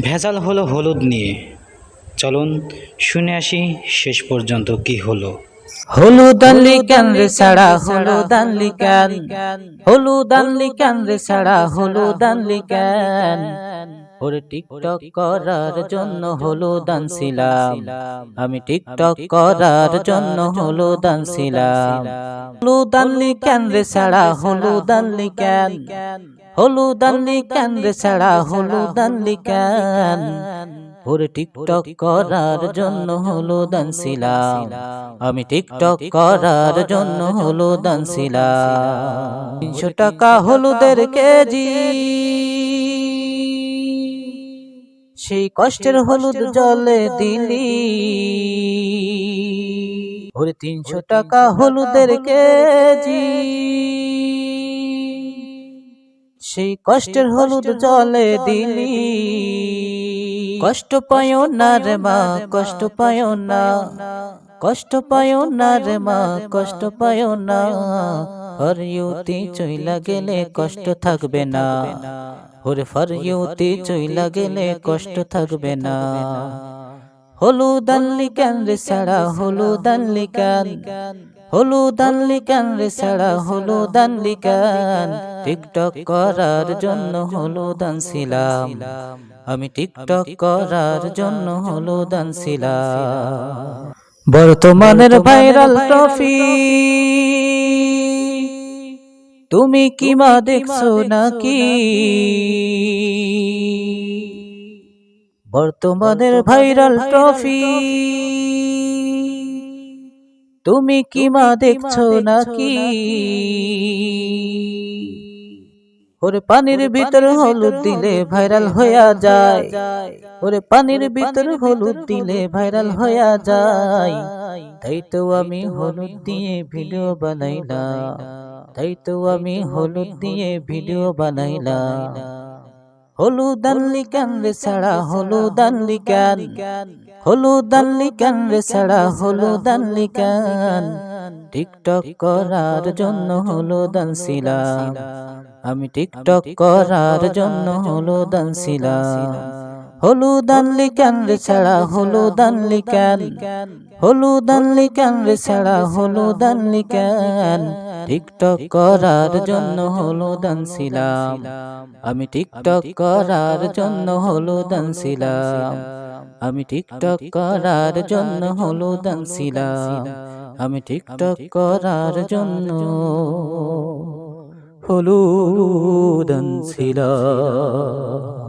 ভেজাল হলো হলুদ নিয়ে। চলুন শুনে আসি শেষ পর্যন্ত কি হলো। হলুদ আনলি কেন রে সাড়া হলুদ আনলি কেন হলুদ আনলি কেন রে সাড়া হলুদ আনলি কেন ওরে টিকটক করার জন্য হলুদ আনছিলাম আমি টিকটক করার জন্য হলুদ আনছিলাম হলুদ আনলি কেন রে সাড়া হলুদ আনলি কেন হলুদ আনলি কেন রে সাড়া হলুদ আনলি কেন? ওরে টিকটক করার জন্য হলুদ আনছিলাম আমি টিকটক করার জন্য হলুদ আনছিলাম তিনশো টাকা হলুদের কেজি। সেই কষ্টের হলুদ জলে দিলি। ওরে তিনশো টাকা হলুদের কেজি। সেই কষ্টের হলুদ জলে দিলি। কষ্ট পায় না রে মা কষ্ট পায় না। কষ্ট পায় না রে মা কষ্ট পায় না। ফরিয়তি চইলা গেলে কষ্ট থাকবে না। ওরে ফরিয়তি চইলা গেলে কষ্ট থাকবে না। হলুদ আনলি কেন রে সাড়া হলুদ আনলি কেন হলুদ আনলি কেন রে আনলি কেন টিকটক করার জন্য হলুদ আনছিলাম আমি টিকটক করার জন্য হলুদ আনছিলাম বর্তমানের ভাইরাল ট্রফি। তুমি কি মা দেখছ নাকি? বর্তমানের ভাইরাল ট্রফি। তুমি কি মা দেখছ নাকি? ওরে পানির ভিতর হলুদ দিলে ভাইরাল হইয়া যায়। ওরে পানির ভিতর হলুদ দিলে ভাইরাল হইয়া যায়। তাই তো আমি হলুদ দিয়ে ভিডিও বানাইলাম। তাই তো আমি হলুদ দিয়ে ভিডিও বানাইলাম। আনলি রে ছাড়া রে ছাড়া টিকটক করার জন্য হলুদ আনছিলাম আমি টিকটক করার জন্য হলুদ আনছিলাম হলুদ আনলি কেন রে ছাড়া হলুদ আনলি কেন হলুদ আনলি কেন রে ছাড়া হলুদ আনলি কেন টিকটক করার জন্য হলুদ আনছিলাম আমি টিকটক করার জন্য হলুদ আনছিলাম আমি টিকটক করার জন্য হলুদ আনছিলাম আমি টিকটক করার জন্য হলুদ আনছিলাম